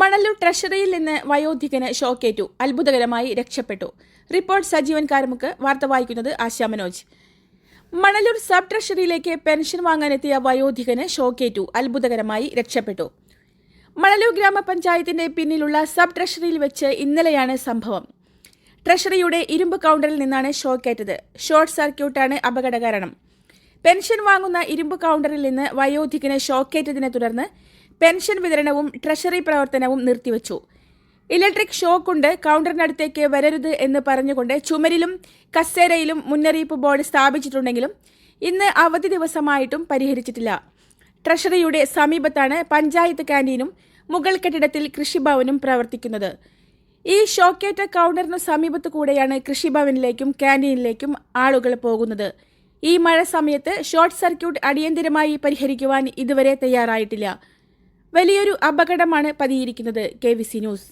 മണലൂർ ട്രഷറിയിൽ നിന്ന് വയോധികന് ഷോക്കേറ്റു. അത്ഭുതകരമായി രക്ഷപ്പെട്ടു. റിപ്പോർട്ട് സജീവൻ കാരമുക്ക്. വാർത്ത വായിക്കുന്നത് ആശാ മനോജ്. മണലൂർ സബ് ട്രഷറിയിലേക്ക് പെൻഷൻ വാങ്ങാനെത്തിയ വയോധികന് ഷോക്കേറ്റു. അത്ഭുതകരമായി രക്ഷപ്പെട്ടു. മണലൂർ ഗ്രാമപഞ്ചായത്തിന്റെ പിന്നിലുള്ള സബ് ട്രഷറിയിൽ വെച്ച് ഇന്നലെയാണ് സംഭവം. ട്രഷറിയുടെ ഇരുമ്പ് കൗണ്ടറിൽ നിന്നാണ് ഷോക്കേറ്റത്. ഷോർട്ട് സർക്യൂട്ടാണ് അപകട കാരണം പെൻഷൻ വാങ്ങുന്ന ഇരുമ്പ് കൗണ്ടറിൽ നിന്ന് വയോധികന് ഷോക്കേറ്റതിനെ തുടർന്ന് പെൻഷൻ വിതരണവും ട്രഷറി പ്രവർത്തനവും നിർത്തിവച്ചു. ഇലക്ട്രിക് ഷോക്ക് കൊണ്ട് കൗണ്ടറിനടുത്തേക്ക് വരരുത് എന്ന് പറഞ്ഞുകൊണ്ട് ചുമരിലും കസേരയിലും മുന്നറിയിപ്പ് ബോർഡ് സ്ഥാപിച്ചിട്ടുണ്ടെങ്കിലും ഇന്ന് അവധി ദിവസമായിട്ടും പരിഹരിച്ചിട്ടില്ല. ട്രഷറിയുടെ സമീപത്താണ് പഞ്ചായത്ത് ക്യാന്റീനും മുഗൾ കെട്ടിടത്തിൽ കൃഷിഭവനും പ്രവർത്തിക്കുന്നത്. ഈ ഷോക്കേറ്റ കൗണ്ടറിന് സമീപത്തു കൂടെയാണ് കൃഷിഭവനിലേക്കും ക്യാന്റീനിലേക്കും ആളുകൾ പോകുന്നത്. ഈ മഴ സമയത്ത് ഷോർട്ട് സർക്യൂട്ട് അടിയന്തിരമായി പരിഹരിക്കുവാൻ ഇതുവരെ തയ്യാറായിട്ടില്ല. വലിയൊരു അപകടമാണ് പതിയിരിക്കുന്നത് കെ വി സി ന്യൂസ്.